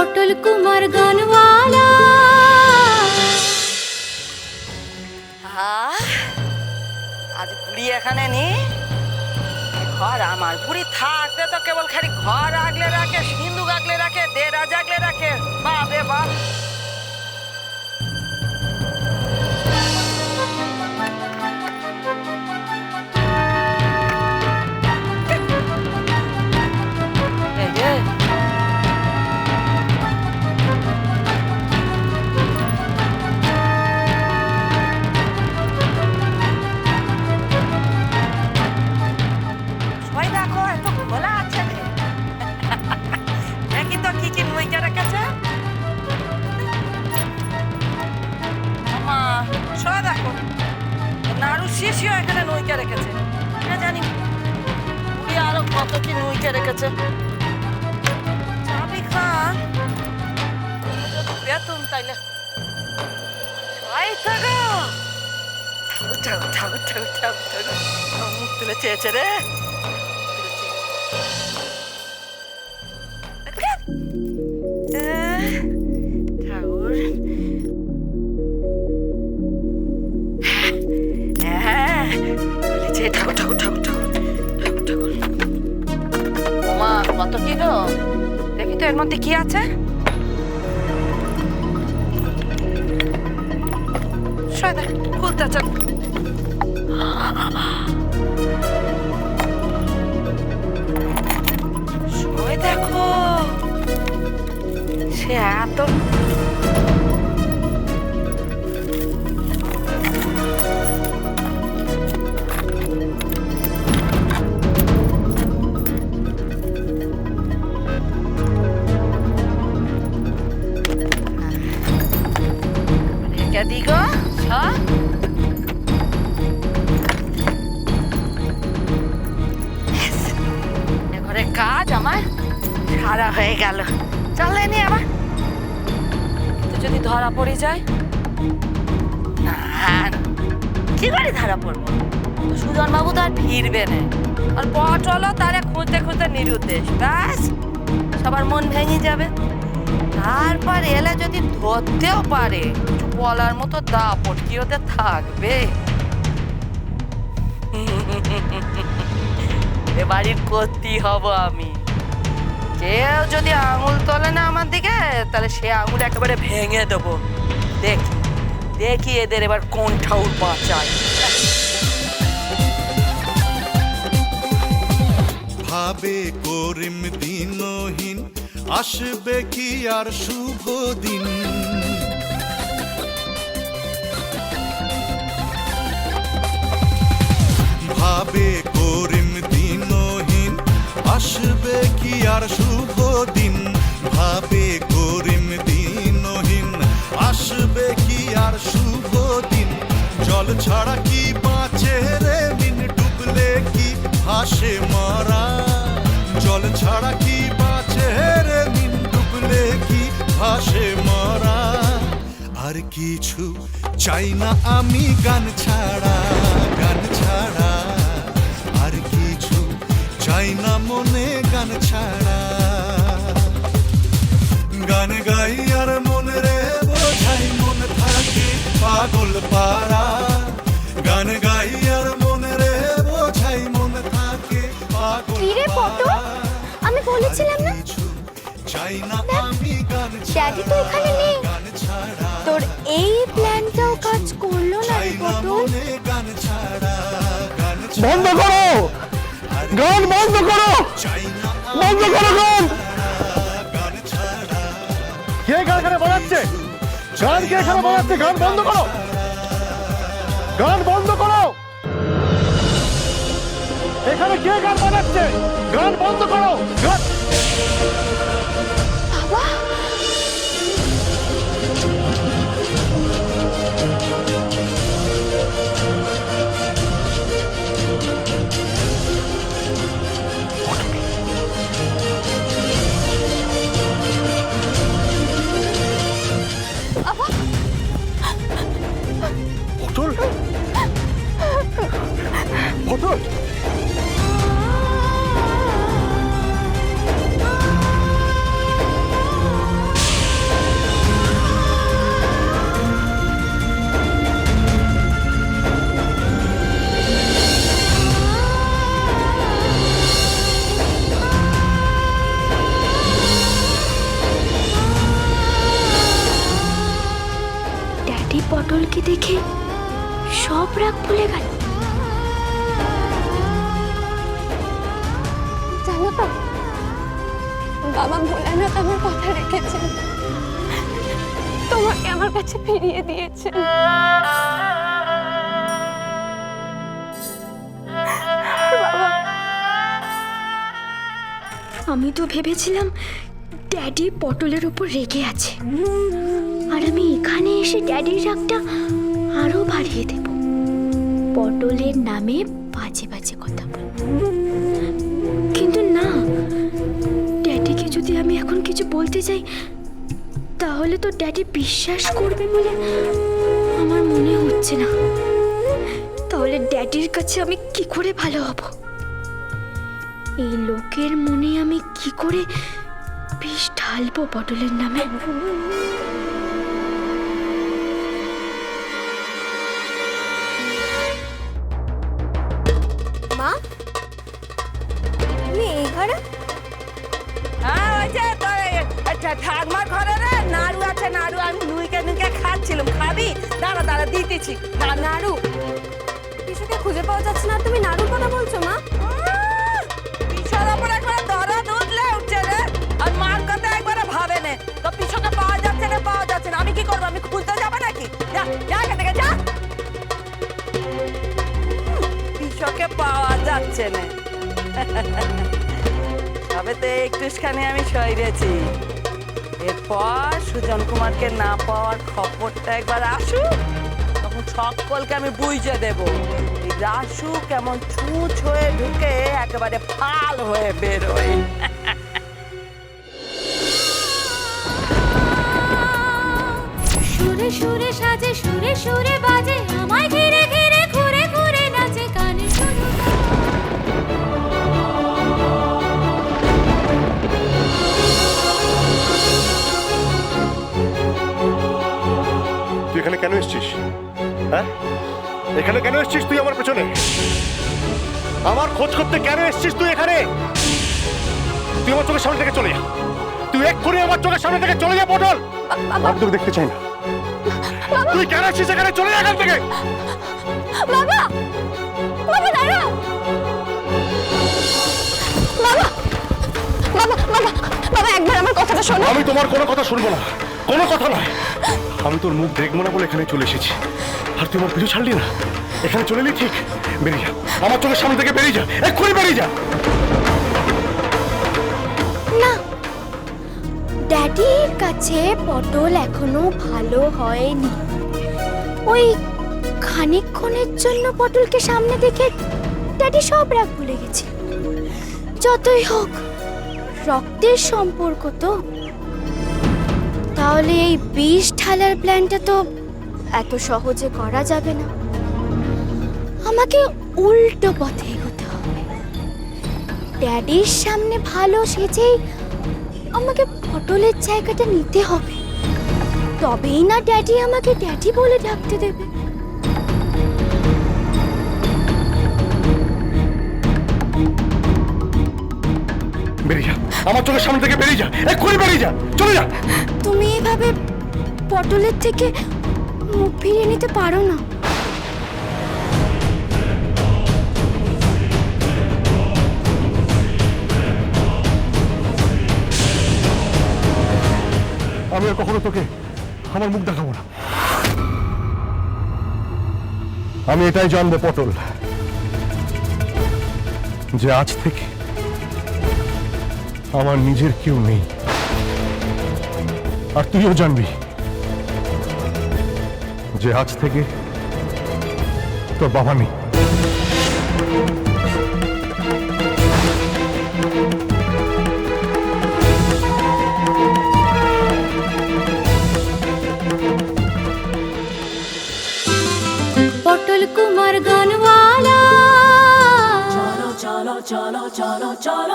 পটল কুমার গানওয়ালা। আজ বুড়ি এখানে নি? ঘর আমার বুড়ি থাকতে তো কেবল খালি ঘর আগলে রাখে, সিন্ধু আগলে রাখে, দেরাজ আগলে রাখে। বাপ রে বাপ। কি নইকা রেখেছে চাবি খান বেতন তাইলে। উঠা উঠা উঠা উঠা উঠা মুখ তুলে চেয়েছে রে। কি দেখি তো এর মধ্যে কি আছে? দেখো। সে এত কাজ আমার? সারা হয়ে গেল। চলে নি আবার তো যদি ধরা পড়ে যায়? না কি করে ধরা পড়ব? তো সুজন বাবু তো আর ফিরবে না। আর পটল তারে খুঁজতে খুঁজতে নিরুদ্দেশ ব্যাস। সবার মন ভেঙে যাবে। তারপর এলে যদি ধরতেও পারে বলার মতো দাপট কি ওদের থাকবে? এ বাড়ির করতেই হব আমি। কেউ যদি আঙুল তোলে না আমার দিকে, তাহলে সে আঙুল একেবারে ভেঙে দেবো। দেখি দেখি এদের এবার কোন ঠাউর বাঁচায় ভাবে করিম দিনহীন, আসবে কি আর শুভ দিন? ভাবে করিম আসবে কি আর শুভ দিন? ভাবে করিম দিনহীন। আসবে কি আর শুভ দিন? জল ছাড়া কি বাঁচে রে মিন? ডুবলে কি হাসে মারা? জল ছাড়া কি বাঁচে রে মিন? ডুবলে কি হাসে মারা? আর কিছু চাই না আমি গান ছাড়া গান ছাড়া। চাই না মনে গান ছাড়া। গান গাই আর মনে রে বোঝাই মন থাকে পাগল পারা গান গাই আর মনে রে বোঝাই মন থাকে পাগল কি রে পটু? আমি বলেছিলাম না? চাই না আমি গান ড্যাডি তো এখানে নেই। গান ছাড়া। তোর এই প্ল্যানটাও কাজ করল না রে পটল মনে গান ছাড়া। গান বন্ধ করো। গান বন্ধ করো। বন্ধ করো গান। কে গান এখানে বাজাচ্ছে? গান কে এখানে বাজাচ্ছে? গান বন্ধ করো। গান বন্ধ করো। এখানে কে গান বাজাচ্ছে? গান বন্ধ করো। গান দেখে সব রাগ ভুলে গেল। জানো তো বাবা ভোলানাথ আমার কথা রেখেছেন। তোমাকে আমার কাছে ফিরিয়ে দিয়েছেন। আমি তো ভেবেছিলাম ড্যাডি পটলের ওপর রেগে আছে। আর আমি এখানে এসে ড্যাডির রাগটা আরও বাড়িয়ে দেব। পটলের নামে বাজে বাজে কথা কিন্তু না, ড্যাডিকে যদি আমি এখন কিছু বলতে যাই তাহলে তো ড্যাডি বিশ্বাস করবে বলে আমার মনে হচ্ছে না। তাহলে ড্যাডির কাছে আমি কি করে ভালো হব? এই লোকের মনে আমি কি করে বিষ ঢালবো পটলের নামে। মা তুমি এই ঘরে? হ্যাঁ ওই যে আচ্ছা, ঠাকমার ঘরে রে নাড়ু আছে নাড়ু। আমি নুইকে নুইকে খাচ্ছিলাম। খাবি? দাঁড়া দাঁড়া দিতেছি। না নাড়ু। খুঁজে পাওয়া যাচ্ছে না। তুমি নাড়ুর কথা বলছো মা। পিছর ওপর না পাওয়া যাচ্ছে না আমি কি করব? আমি খুঁজতে যাব নাকি? যা পিছকে পাওয়া যাচ্ছে না। তবে তো একটুখানি আমি সইরেছি। এরপর সুজন কুমারকে না পাওয়ার খবরটা একবার আসুক, তখন সকলকে আমি বুঝে দেব। রাসু কেমন ছুঁচ হয়ে ঢুকে একেবারে ফাল হয়ে বেরোয়। সুরে সাজে সুরে সুরে বাজে আমায় ঘিরে ঘিরে ঘুরে ঘুরে নাচে কানে শুধু তুই এখানে কেন এসেছিস? হ্যাঁ? এখানে কেন এসেছিস তুই আমার পেছনে? আমার খোঁজ করতে কেন এসেছিস তুই এখানে? তুই আমার চোখের সামনে থেকে চলে যা। তুই এক্ষুনি আমার চোখের সামনে থেকে চলে যা পটল! আমি তোকে দেখতে চাই না। তুই কেন এসেছিস এখানে? চলে যা এখান থেকে। বাবা! বাবা দাঁড়াও বাবা! বাবা বাবা বাবা একবার আমার কথাটা শোনো। আমি তোমার কোনো কথা শুনব না। কোনো কথা নয়। আমি তোর মুখ দেখব না বলে এখানে চলে এসেছি। আর তুই আমার পিছু ছাড়লি না। এখানে চলে এলি ঠিক। বেরিয়ে যা। আমার চোখের সামনে থেকে বেরিয়ে যা। এক্ষুনি বেরিয়ে যা। না ড্যাডির কাছে পটল এখনও ভালো হয়নি। ওই খানিকক্ষণের জন্য পটলকে সামনে দেখে ড্যাডি সব রাগ ভুলে গেছে। যতই হোক, রক্তের সম্পর্ক তো। তাহলে এই বিষ ঢালার প্ল্যানটা তো এত সহজে করা যাবে না। আমাকে উল্টো পথে এগোতে হবে। ড্যাডির সামনে ভালো সেজেই আমাকে পটলের জায়গাটা নিতে হবে। তবেই না ড্যাডি আমাকে ড্যাডি বলে ডাকতে দেবে। বেরিয়ে যা। আমার চোখের সামনে থেকে বেরিয়ে যা। এক্ষুনি বেরিয়ে যা। চলে যা। তুমি এভাবে পটলের থেকে মুখ ফিরিয়ে নিতে পারো না। আমি আর কখনো তোকে আমার মুখ দেখাবো না। আমি এটাই জানব পটল, যে আজ থেকে আমার নিজের কেউ নেই। আর তুইও জানবি যে আজ থেকে তোর বাবা নেই। Gaanwala cholo, cholo,